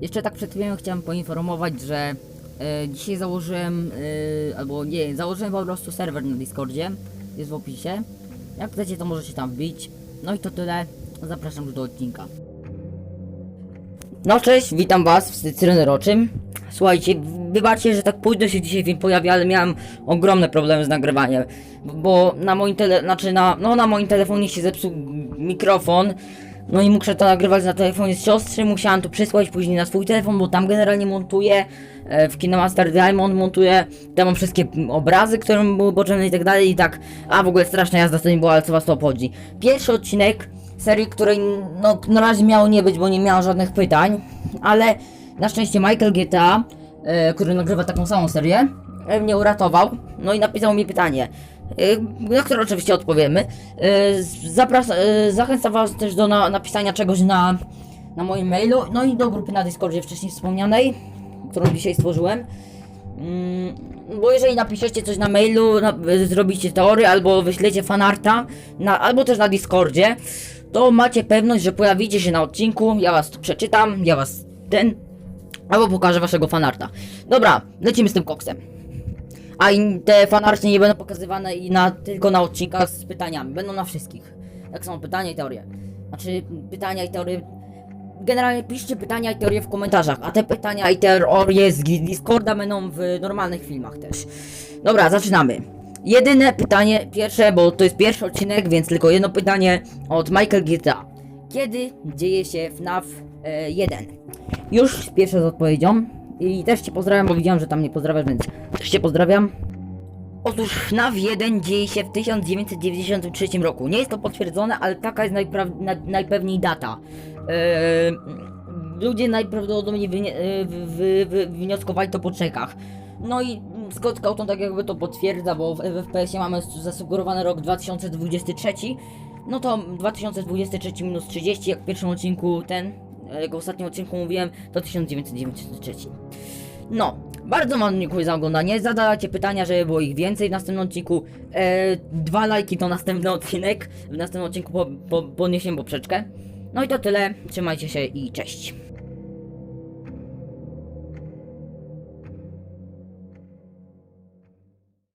Jeszcze tak przed chwilą chciałem poinformować, że e, dzisiaj założyłem, e, albo nie, założyłem po prostu serwer na Discordzie, jest w opisie. Jak chcecie, to możecie tam wbić. No i to tyle, zapraszam już do odcinka. No cześć, witam was w Cytryny Roczym. Słuchajcie, wybaczcie, że tak późno się dzisiaj film pojawia, ale miałem ogromne problemy z nagrywaniem. Bo na moim tele, znaczy na, no na moim telefonie się zepsuł mikrofon. No i muszę to nagrywać na telefonie z siostry, musiałem to przysłać później na swój telefon, bo tam generalnie montuję, e, w Kinemaster Diamond montuję, tam mam wszystkie obrazy, które mi były potrzebne i tak dalej i tak, a w ogóle straszna jazda to nie była, ale co was to obchodzi. Pierwszy odcinek serii, której no na razie miało nie być, bo nie miała żadnych pytań, ale na szczęście Michael GTA, e, który nagrywa taką samą serię, e, mnie uratował, no i napisał mi pytanie, na które oczywiście odpowiemy. E, zapras- e, zachęcam was też do na- napisania czegoś na, na moim mailu, no i do grupy na Discordzie wcześniej wspomnianej, którą dzisiaj stworzyłem. Mm, bo jeżeli napiszecie coś na mailu, na, y, zrobicie teorię albo wyślecie fanarta, na, albo też na Discordzie, to macie pewność, że pojawicie się na odcinku, ja was tu przeczytam, ja was ten, albo pokażę waszego fanarta. Dobra, lecimy z tym koksem. A i te fanarcie nie będą pokazywane i na, tylko na odcinkach z pytaniami, będą na wszystkich. Jak są pytania i teorie. Znaczy, pytania i teorie Generalnie piszcie pytania i teorie w komentarzach, a te pytania i teorie z Discorda będą w normalnych filmach też. Dobra, zaczynamy. Jedyne pytanie, pierwsze, bo to jest pierwszy odcinek, więc tylko jedno pytanie od Michael GTA. Kiedy dzieje się FNAF e, 1? Już pierwsze z odpowiedzią. I też cię pozdrawiam, bo widziałem, że tam nie pozdrawiasz, więc też cię pozdrawiam. Otóż FNAF 1 dzieje się w 1993 roku. Nie jest to potwierdzone, ale taka jest najpra- na- najpewniej data. Eee, ludzie najprawdopodobniej e, wy- wy- wy- wywnioskowali to po czekach. No i Scott Cawthon tak jakby to potwierdza, bo w FPS-ie mamy zasugerowany rok 2023. No to 2023 minus 30, jak w pierwszym odcinku ten, w ostatnim odcinku mówiłem, to 1993. No, bardzo wam dziękuję za oglądanie. Zadajcie pytania, żeby było ich więcej w następnym odcinku. E, dwa lajki to następny odcinek. W następnym odcinku po, po, podniesiemy poprzeczkę. No i to tyle. Trzymajcie się i cześć.